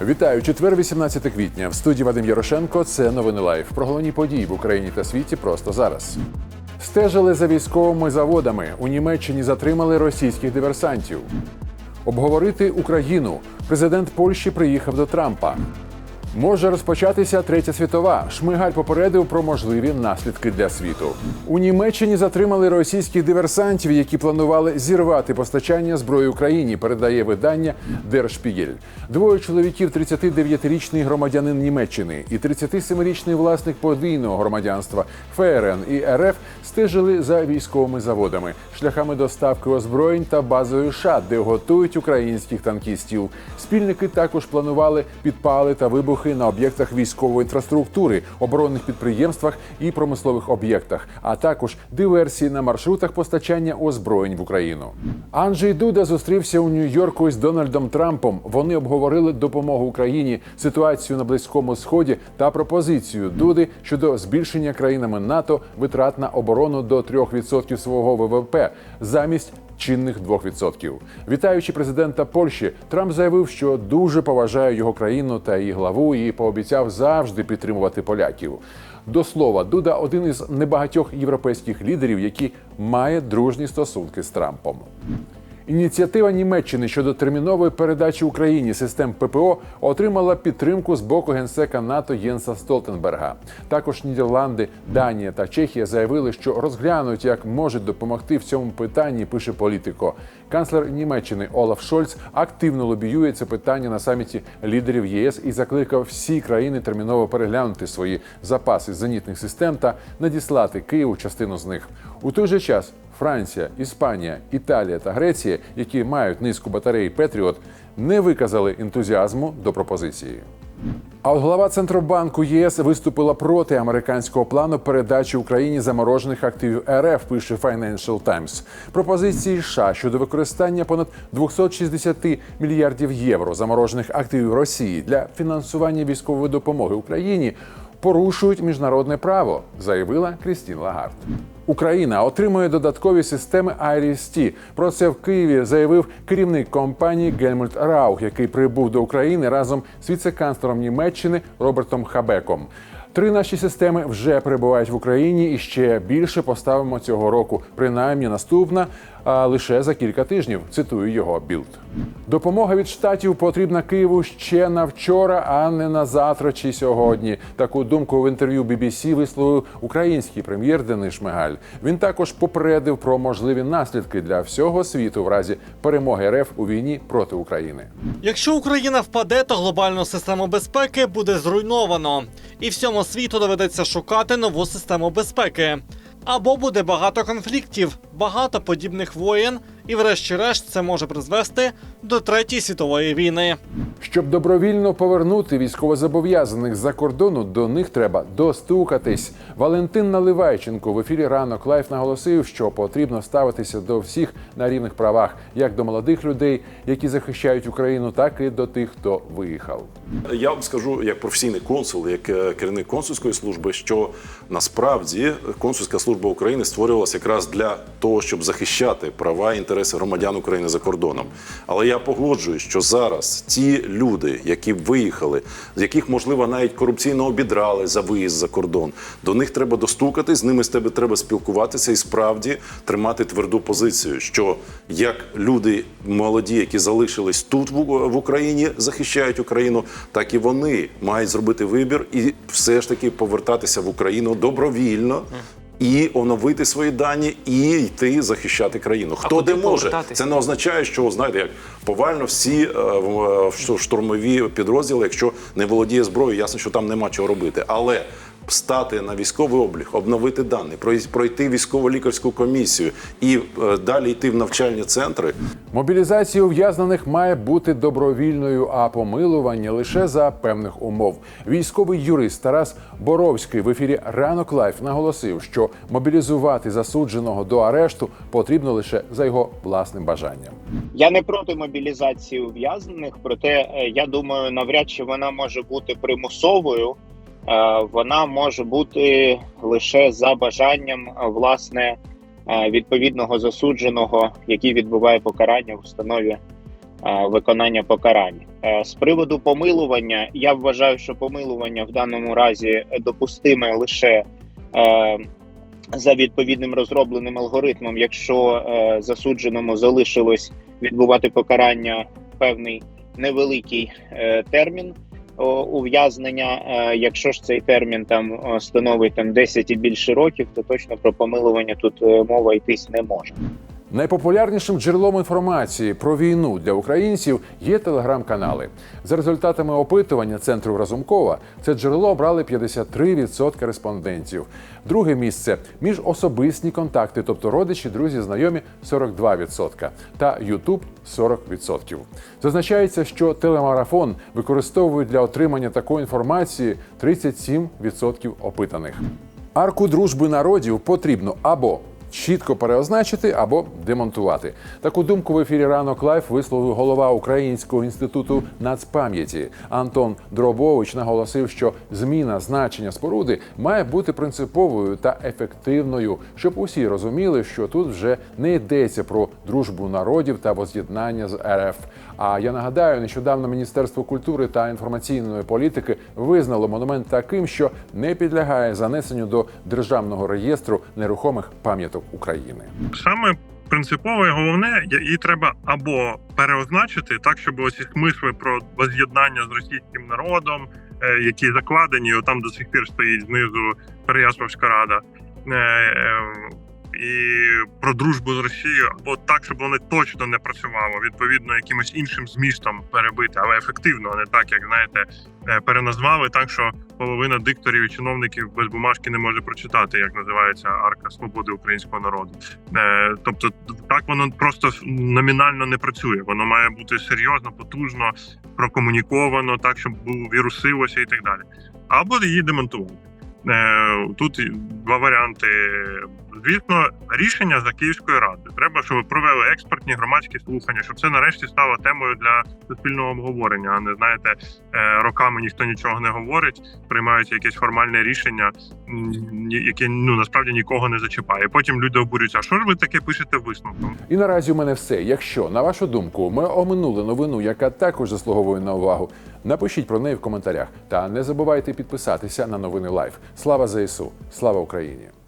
Вітаю, четвер, 18 квітня. В студії Вадим Ярошенко. Це новини лайф. Про головні події в Україні та світі просто зараз. Стежили за військовими заводами. У Німеччині затримали російських диверсантів. Обговорити Україну. Президент Польщі приїхав до Трампа. Може розпочатися третя світова. Шмигаль попередив про можливі наслідки для світу. У Німеччині затримали російських диверсантів, які планували зірвати постачання зброї Україні. Передає видання Spiegel. Двоє чоловіків, 39-річний громадянин Німеччини і 37-річний власник подвійного громадянства ФРН і РФ стежили за військовими заводами, шляхами доставки озброєнь та базою США, де готують українських танкістів. Спільники також планували підпали та вибухи на об'єктах військової інфраструктури, оборонних підприємствах і промислових об'єктах, а також диверсії на маршрутах постачання озброєнь в Україну. Анджей Дуда зустрівся у Нью-Йорку з Дональдом Трампом. Вони обговорили допомогу Україні, ситуацію на близькому сході та пропозицію Дуди щодо збільшення країнами НАТО витрат на оборону до 3% свого ВВП замість чинних 2%. Вітаючи президента Польщі, Трамп заявив, що дуже поважає його країну та її главу, і пообіцяв завжди підтримувати поляків. До слова, Дуда один із небагатьох європейських лідерів, який має дружні стосунки з Трампом. Ініціатива Німеччини щодо термінової передачі Україні систем ППО отримала підтримку з боку генсека НАТО Єнса Столтенберга. Також Нідерланди, Данія та Чехія заявили, що розглянуть, як можуть допомогти в цьому питанні. Пише політико. Канцлер Німеччини Олаф Шольц активно лобіює це питання на саміті лідерів ЄС і закликав всі країни терміново переглянути свої запаси зенітних систем та надіслати Києву частину з них. У той же час Франція, Іспанія, Італія та Греція, які мають низку батарей Петріот, не виказали ентузіазму до пропозиції. А от голова Центробанку ЄС виступила проти американського плану передачі Україні заморожених активів РФ. Пише Financial Times. Пропозиції США щодо використання понад 260 мільярдів євро заморожених активів Росії для фінансування військової допомоги Україні порушують міжнародне право, заявила Крістін Лагард. Україна отримує додаткові системи IRIS-T. Про це в Києві заявив керівник компанії Гельмульт Раух, який прибув до України разом з віце-канцлером Німеччини Робертом Хабеком. Три наші системи вже перебувають в Україні і ще більше поставимо цього року. Принаймні наступна а лише за кілька тижнів. Цитую його білд. Допомога від штатів потрібна Києву ще на вчора, а не на завтра чи сьогодні. Таку думку в інтерв'ю BBC висловив український прем'єр Денис Шмигаль. Він також попередив про можливі наслідки для всього світу в разі перемоги РФ у війні проти України. Якщо Україна впаде, то глобальну систему безпеки буде зруйновано, і всьому світу доведеться шукати нову систему безпеки. Або буде багато конфліктів, багато подібних воєн, і, врешті-решт, це може призвести до третьої світової війни. Щоб добровільно повернути військовозобов'язаних з-за кордону, до них треба достукатись. Валентин Наливайченко в ефірі ранок лайф наголосив, що потрібно ставитися до всіх на рівних правах, як до молодих людей, які захищають Україну, так і до тих, хто виїхав. Я вам скажу як професійний консул, як е, керівник консульської служби, що насправді консульська служба України створювалася якраз для того, щоб захищати права і інтереси громадян України за кордоном. Але я погоджуюсь, що зараз ті люди, які виїхали, з яких можливо навіть корупційно обідрали за виїзд за кордон, до них треба достукатись, з ними з тебе треба спілкуватися і справді тримати тверду позицію, що як люди молоді, які залишились тут в в Україні, захищають Україну, так і вони мають зробити вибір і все ж таки повертатися в Україну добровільно. І оновити свої дані, і йти захищати країну. Хто а де може, це не означає, що знаєте, як повально всі е, в- в штурмові підрозділи, якщо не володіє зброєю, ясно, що там нема чого робити. Але стати на військовий облік, обновити дані, пройти військово-лікарську комісію і е, далі йти в навчальні центри. Мобілізація ув'язнених має бути добровільною, а помилування лише за певних умов. Військовий юрист Тарас Боровський в ефірі Ранок Лайф наголосив, що мобілізувати засудженого до арешту потрібно лише за його власним бажанням. Я не проти мобілізації ув'язнених, проте е, я думаю, навряд чи вона може бути примусовою. Е, Вона може бути лише за бажанням е, власне е, відповідного засудженого, який відбуває покарання в установі виконання покарання. З приводу помилування, я вважаю, що помилування в даному разі допустиме лише за відповідним розробленим алгоритмом, якщо засудженому залишилось відбувати покарання певний невеликий термін ув'язнення. Е, якщо ж цей термін там становить там 10 і більше років, то точно про помилування тут е, мова йтись не може. Найпопулярнішим джерелом інформації про війну для українців є телеграм-канали. За результатами опитування центру Разумкова це джерело обрали 53% респондентів. Друге місце міжособисні контакти, тобто родичі, друзі, знайомі 42%, та Ютуб 40%. Зазначається, що телемарафон використовують для отримання такої інформації 37% опитаних. Арку дружби народів потрібно або чітко переозначити або демонтувати. Таку думку в ефірі ранок лайф висловив голова Українського інституту нацпам'яті Антон Дробович. Наголосив, що зміна значення споруди має бути принциповою та ефективною, щоб усі розуміли, що тут вже не йдеться про дружбу народів та воз'єднання з РФ. А я нагадаю, нещодавно Міністерство культури та інформаційної політики визнало монумент таким, що не підлягає занесенню до державного реєстру нерухомих пам'яток України. саме принципове і головне, її треба або переозначити так, щоб оці смисли про воз'єднання з російським народом, е, які закладені, там до сих пір стоїть знизу Переяславська рада. І про дружбу з Росією, або так, щоб воно точно не працювало, відповідно, якимось іншим змістом перебити, але ефективно, а не так, як знаєте, е, переназвали так, що половина дикторів і чиновників без бумажки не може прочитати, як називається арка свободи українського народу. Е, тобто, так воно просто номінально не працює. Воно має бути серйозно, потужно, прокомуніковано, так щоб вірусилося і так далі. Або її демонтувати. Е, тут два варіанти. Звісно, рішення за Київської ради. Треба, щоб провели експертні громадські слухання, щоб це нарешті стало темою для суспільного обговорення. А не знаєте, е, роками ніхто нічого не говорить, приймаються якесь формальне рішення, яке ну насправді нікого не зачіпає. Потім люди обурюються. А що ж ви таке пишете висновком? І наразі у мене все. Якщо на вашу думку ми оминули новину, яка також заслуговує на увагу, напишіть про неї в коментарях. Та не забувайте підписатися на новини Лайф. Слава ЗСУ! Слава Україні!